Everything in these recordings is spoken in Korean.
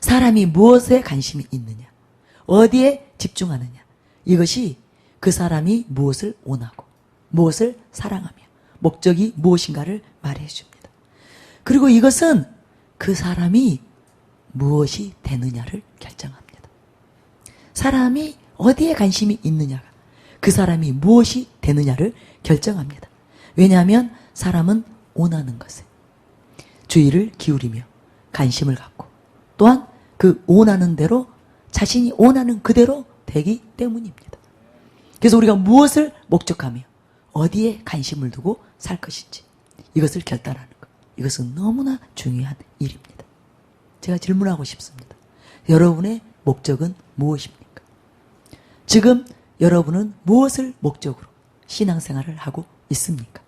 사람이 무엇에 관심이 있느냐, 어디에 집중하느냐, 이것이 그 사람이 무엇을 원하고, 무엇을 사랑하며, 목적이 무엇인가를 말해 줍니다. 그리고 이것은 그 사람이 무엇이 되느냐를 결정합니다. 사람이 어디에 관심이 있느냐가 그 사람이 무엇이 되느냐를 결정합니다. 왜냐하면 사람은 원하는 것에 주의를 기울이며 관심을 갖고 또한 그 원하는 대로 자신이 원하는 그대로 되기 때문입니다. 그래서 우리가 무엇을 목적하며 어디에 관심을 두고 살 것인지 이것을 결단하는 것. 이것은 너무나 중요한 일입니다. 제가 질문하고 싶습니다. 여러분의 목적은 무엇입니까? 지금 여러분은 무엇을 목적으로 신앙생활을 하고 있습니까?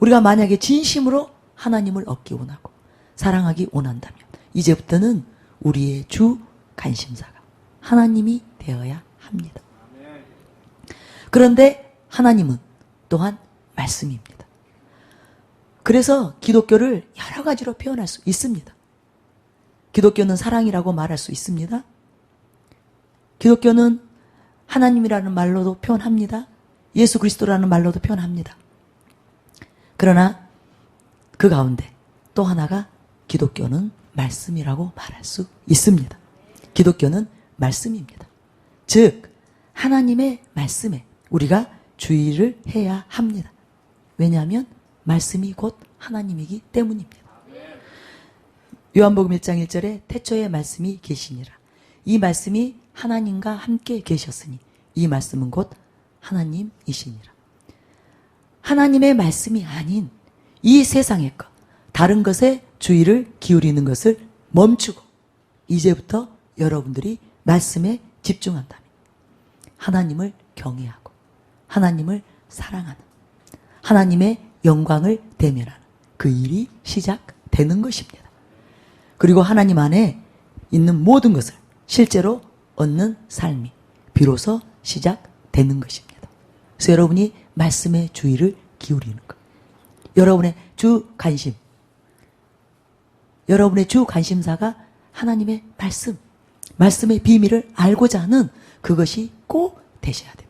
우리가 만약에 진심으로 하나님을 얻기 원하고 사랑하기 원한다면 이제부터는 우리의 주 관심사가 하나님이 되어야 합니다. 그런데 하나님은 또한 말씀입니다. 그래서 기독교를 여러 가지로 표현할 수 있습니다. 기독교는 사랑이라고 말할 수 있습니다. 기독교는 하나님이라는 말로도 표현합니다. 예수 그리스도라는 말로도 표현합니다. 그러나 그 가운데 또 하나가 기독교는 말씀이라고 말할 수 있습니다. 기독교는 말씀입니다. 즉, 하나님의 말씀에 우리가 주의를 해야 합니다. 왜냐하면 말씀이 곧 하나님이기 때문입니다. 요한복음 1장 1절에 태초에 말씀이 계시니라. 이 말씀이 하나님과 함께 계셨으니 이 말씀은 곧 하나님이시니라. 하나님의 말씀이 아닌 이 세상의 것, 다른 것에 주의를 기울이는 것을 멈추고 이제부터 여러분들이 말씀에 집중한다면 하나님을 경외하고 하나님을 사랑하는 하나님의 영광을 대면하는 그 일이 시작되는 것입니다. 그리고 하나님 안에 있는 모든 것을 실제로 얻는 삶이 비로소 시작되는 것입니다. 그래서 여러분이 말씀의 주의를 기울이는 것. 여러분의 주 관심. 여러분의 주 관심사가 하나님의 말씀, 말씀의 비밀을 알고자 하는 그것이 꼭 되셔야 됩니다.